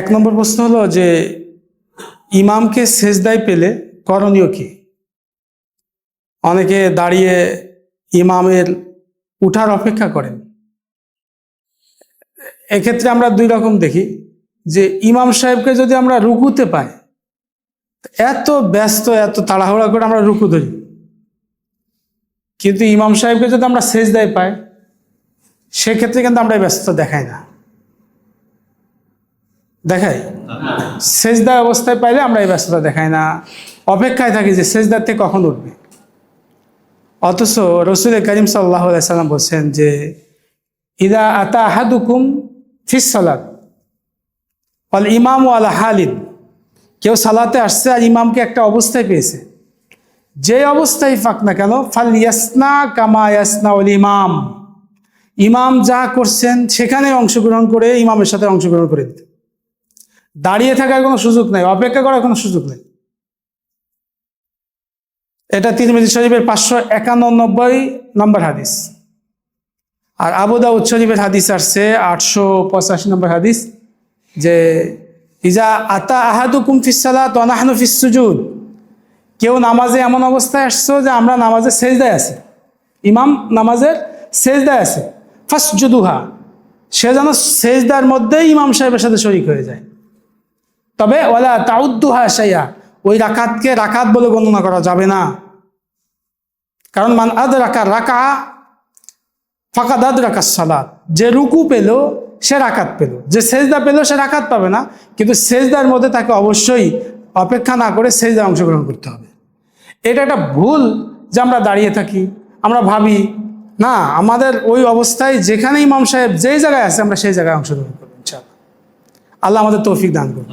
এক নম্বর প্রশ্ন হলো যে, ইমামকে সেজদায় পেলে করণীয় কি? অনেকে দাঁড়িয়ে ইমামের উঠার অপেক্ষা করেন। এক্ষেত্রে আমরা দুই রকম দেখি, যে ইমাম সাহেবকে যদি আমরা রুকুতে পাই, এত ব্যস্ত, এত তাড়াহুড়া করে আমরা রুকু ধরি। কিন্তু ইমাম সাহেবকে যদি আমরা সেজদায় পাই, সেক্ষেত্রে কিন্তু আমরা এই ব্যস্ততা দেখাই না। দেখাই। সেজদা অবস্থায় পাইলে আমরা এই ব্যস্ততা দেখাই না। অপেক্ষায় থাকি যে সেজদাতে কখন উঠবে। অথচ রসুল করিম সাল্লাহ সাল্লাম বলছেন যে, ইদা আতা আহাদুকুম ফিস সালাত অল ইমাম আল হালিন। কেউ সালাতে আসছে আর ইমামকে একটা অবস্থায় পেয়েছে। যে অবস্থায় ফাঁক না কেন, ফাল ইয়াসনা কামা ইয়াসনা ওল ইমাম। ইমাম যা করছেন, সেখানে অংশগ্রহণ করে ইমামের সাথে অংশগ্রহণ করে দিতে দাঁড়িয়ে থাকার কোনো সুযোগ নেই, অপেক্ষা করার কোনো সুযোগ নেই। এটা তিরমিজি শরীফের পাঁচশো একানব্বই নম্বর হাদিস। আর আবু দাউদ শরীফের হাদিস আসছে আটশো পঁচাশি নম্বর হাদিস, যে ইজা আতা আহাদু কুমফিসালা তনাহানু ফিসুজুদ কেউ নামাজে এমন অবস্থায় আসছো যে আমরা নামাজে সেজদায় আছি। ইমাম নামাজের সেজদায় আছে। ফার্স্ট জুদুহা সে যেন সেজদার মধ্যেই ইমাম সাহেবের সাথে শরিক হয়ে যায়। তবে ওলা তাউদ্দুহা সাইয়া ওই রাকাতকে রাকাত বলে গণনা করা যাবে না। কারণ মান আদ রাকা রাকা ফাঁকা দাদ রাকা সালাদ যে রুকু পেল, সে রাকাত পেল। যে সেজদা পেল, সে রাকাত পাবে না। কিন্তু সেজদার মধ্যে তাকে অবশ্যই অপেক্ষা না করে সেজদা অংশগ্রহণ করতে হবে। এটা একটা ভুল যে আমরা দাঁড়িয়ে থাকি। আমরা ভাবি, না, আমাদের ওই অবস্থায় যেখানে ইমাম সাহেব যেই জায়গায় আছে, আমরা সেই জায়গায় অংশগ্রহণ করব ইনশাআল্লাহ। আল্লাহ আমাদের তৌফিক দান করুন।